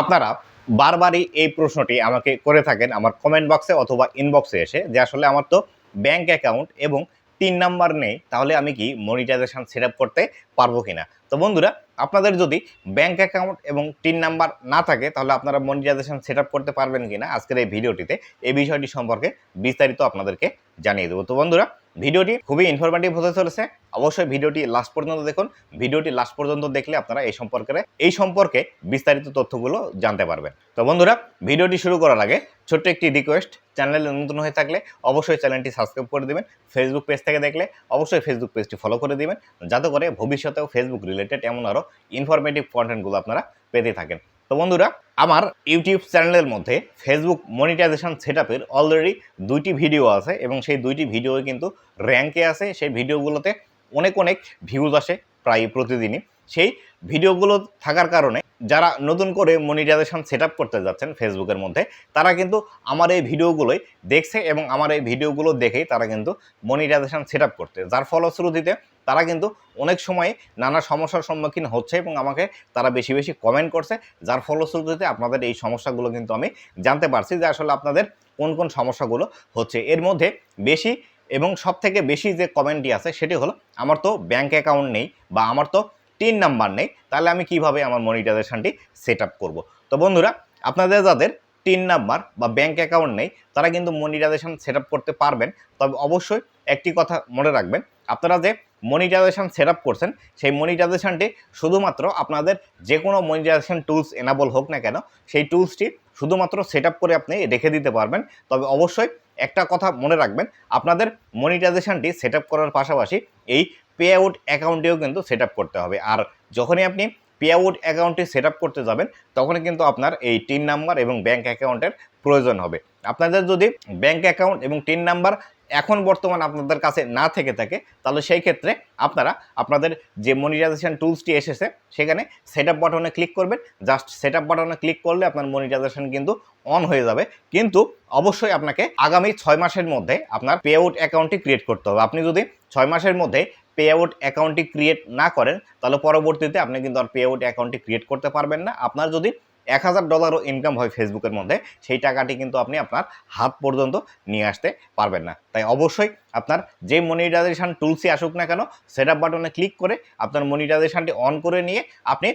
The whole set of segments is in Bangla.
আপনারা বারবারই এই প্রশ্নটি আমাকে করে থাকেন আমার কমেন্ট বক্সে অথবা ইনবক্সে এসে যে আসলে আমার তো ব্যাংক অ্যাকাউন্ট এবং তিন নাম্বার নেই, তাহলে আমি কি মনিটাইজেশন সেট আপ করতে পারব কি না তো বন্ধুরা, আপনাদের যদি ব্যাংক অ্যাকাউন্ট এবং তিন নাম্বার না থাকে, তাহলে আপনারা মনিটাইজেশন সেট আপ করতে পারবেন কি না আজকের এই ভিডিওটিতে, এই বিষয়টি সম্পর্কে বিস্তারিত আপনাদেরকে জানিয়ে দেবো। তো বন্ধুরা ভিডিওটি খুবই ইনফরমেটিভ হতে চলেছে। অবশ্যই ভিডিওটি লাস্ট পর্যন্ত দেখুন। ভিডিওটি লাস্ট পর্যন্ত দেখলে আপনারা এই সম্পর্কে এই সম্পর্কে বিস্তারিত তথ্যগুলো জানতে পারবেন। তো বন্ধুরা, ভিডিওটি শুরু করার আগে ছোট্ট একটি রিকোয়েস্ট চ্যানেলে নতুন হয়ে থাকলে অবশ্যই চ্যানেলটি সাবস্ক্রাইব করে দিবেন। ফেসবুক পেজ থেকে দেখলে অবশ্যই ফেসবুক পেজটি ফলো করে দিবেন। যাতে করে ভবিষ্যতেও ফেসবুক রিলেটেড এমন আরও ইনফরমেটিভ কন্টেন্টগুলো আপনারা পেতে থাকেন। তো বন্ধুরা, আমার ইউটিউব চ্যানেলের মধ্যে ফেসবুক মনিটাইজেশন সেট আপের অলরেডি দুইটি ভিডিও আছে এবং সেই দুইটি ভিডিও কিন্তু র্যাঙ্কে আছে। সেই ভিডিওগুলোতে অনেক অনেক ভিউজ আসে প্রায় প্রতিদিনই। সেই ভিডিওগুলো থাকার কারণে যারা নতুন করে মনিটাইজেশন সেট করতে যাচ্ছেন ফেসবুকের মধ্যে, তারা কিন্তু আমার এই ভিডিওগুলোই দেখছে এবং আমার এই ভিডিওগুলো দেখেই তারা কিন্তু মনিটাইজেশন সেট করতে যার ফলশ্রুতিতে তারা কিন্তু অনেক সময় নানা সমস্যার সম্মুখীন হচ্ছে এবং আমাকে তারা বেশি বেশি কমেন্ট করছে, যার ফলশ্রুতিতে আপনাদের এই সমস্যাগুলো কিন্তু আমি জানতে পারছি যে আসলে আপনাদের কোন কোন সমস্যাগুলো হচ্ছে। এর মধ্যে বেশি এবং সব থেকে বেশি যে কমেন্টটি আছে সেটি হলো, আমার তো ব্যাংক অ্যাকাউন্ট নেই বা আমার তো তিন নাম্বার নেই, তাহলে আমি কীভাবে আমার মনিটাইজেশনটি সেট আপ করব? তো বন্ধুরা, আপনাদের যাদের তিন নাম্বার বা ব্যাঙ্ক অ্যাকাউন্ট নেই, তারা কিন্তু মনিটাইজেশন সেট করতে পারবেন। তবে অবশ্যই একটি কথা মনে রাখবেন, আপনারা যে মনিটাইজেশন সেট করছেন, সেই মনিটাইজেশনটি শুধুমাত্র আপনাদের যে কোনো মনিটাইজেশন টুলস এনাবল হোক না কেন, সেই টুলসটি শুধুমাত্র সেট করে আপনি রেখে দিতে পারবেন। তবে অবশ্যই একটা কথা মনে রাখবেন, আপনাদের মনিটাইজেশনটি সেট করার পাশাপাশি এই পে আউট অ্যাকাউন্টেও কিন্তু সেট করতে হবে। আর যখনই আপনি পে আউট অ্যাকাউন্টটি সেট করতে যাবেন, তখনই কিন্তু আপনার এই টিন নাম্বার এবং ব্যাঙ্ক অ্যাকাউন্টের প্রয়োজন হবে। আপনাদের যদি ব্যাঙ্ক অ্যাকাউন্ট এবং টিন নাম্বার এখন বর্তমান আপনাদের কাছে না থেকে থাকে, তাহলে সেই ক্ষেত্রে আপনারা আপনাদের যে মনিটাইজেশন টুলসটি এসেছে, সেখানে সেট আপ বাটনে ক্লিক করবেন। জাস্ট সেট আপ বাটনে ক্লিক করলে আপনার মনিটাইজেশন কিন্তু অন হয়ে যাবে। কিন্তু অবশ্যই আপনাকে আগামী ছয় মাসের মধ্যে আপনার পে আউট অ্যাকাউন্টটি ক্রিয়েট করতে হবে। আপনি যদি ছয় মাসের মধ্যে পে আউট অ্যাকাউন্টটি ক্রিয়েট না করেন, তাহলে পরবর্তীতে আপনি কিন্তু আর পে আউট অ্যাকাউন্টটি ক্রিয়েট করতে পারবেন না। আপনার যদি এক হাজার ডলারও ইনকাম হয় ফেসবুকের মধ্যে, সেই টাকাটি কিন্তু আপনি আপনার হাত পর্যন্ত নিয়ে আসতে পারবেন না। তাই অবশ্যই আপনার যে মনিটাইজেশন টুলসই আসুক না কেন সেট আপ বাটনে ক্লিক করে আপনার মনিটাইজেশনটি অন করে নিয়ে আপনি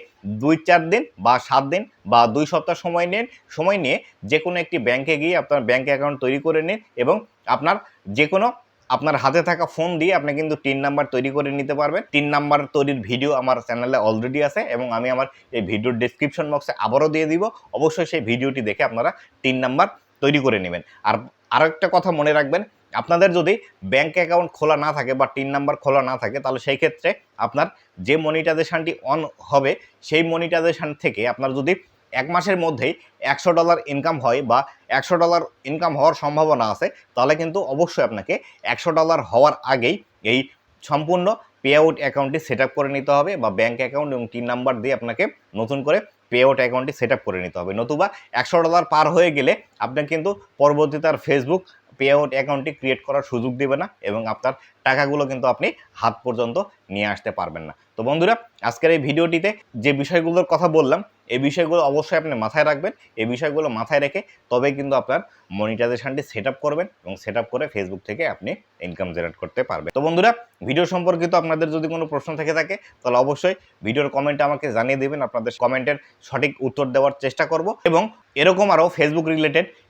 দুই চার দিন বা সাত দিন বা দুই সপ্তাহ সময় নিন সময় নিয়ে যে কোনো একটি ব্যাংকে গিয়ে আপনার ব্যাংক অ্যাকাউন্ট তৈরি করে নিন এবং আপনার যে কোনো আপনার হাতে থাকা ফোন দিয়ে আপনি কিন্তু তিন নাম্বার তৈরি করে নিতে পারবেন। তিন নাম্বার তৈরির ভিডিও আমার চ্যানেলে অলরেডি আছে এবং আমি আমার এই ভিডিওর ডিসক্রিপশন বক্সে আবারও দিয়ে দিব। অবশ্যই সেই ভিডিওটি দেখে আপনারা তিন নাম্বার তৈরি করে নেবেন। আর আরও একটা কথা মনে রাখবেন, আপনাদের যদি ব্যাংক অ্যাকাউন্ট খোলা না থাকে বা তিন নাম্বার খোলা না থাকে, তাহলে সেই ক্ষেত্রে আপনার যে মনিটাইজেশানটি অন হবে, সেই মনিটাইজেশান থেকে আপনার যদি এক মাসের মধ্যেই একশো ডলার ইনকাম হয় বা একশো ডলার ইনকাম হওয়ার সম্ভাবনা আছে, তাহলে কিন্তু অবশ্যই আপনাকে একশো ডলার হওয়ার আগেই এই সম্পূর্ণ পে আউট অ্যাকাউন্টটি সেট করে নিতে হবে বা ব্যাঙ্ক অ্যাকাউন্ট এবং তিন নাম্বার দিয়ে আপনাকে নতুন করে পে আউট অ্যাকাউন্টটি সেট করে নিতে হবে। নতুবা একশো ডলার পার হয়ে গেলে আপনার কিন্তু পরবর্তীতে আর ফেসবুক পে আউট অ্যাকাউন্টটি ক্রিয়েট করার সুযোগ দেবে না এবং আপনার টাকাগুলো কিন্তু আপনি হাত পর্যন্ত নিয়ে আসতে পারবেন না। তো বন্ধুরা, আজকের এই ভিডিওটিতে যে বিষয়গুলোর কথা বললাম, এই বিষয়গুলো অবশ্যই আপনি মাথায় রাখবেন। এই বিষয়গুলো মাথায় রেখে তবে কিন্তু আপনার মনিটাইজেশনটি সেট করবেন এবং সেট করে ফেসবুক থেকে আপনি ইনকাম জেনারেট করতে পারবেন। তো বন্ধুরা ভিডিও সম্পর্কিত আপনাদের যদি কোনো প্রশ্ন থেকে থাকে, তাহলে অবশ্যই ভিডিওর কমেন্টে আমাকে জানিয়ে দেবেন। আপনাদের কমেন্টের সঠিক উত্তর দেওয়ার চেষ্টা করব এবং এরকম আরও ফেসবুক রিলেটেড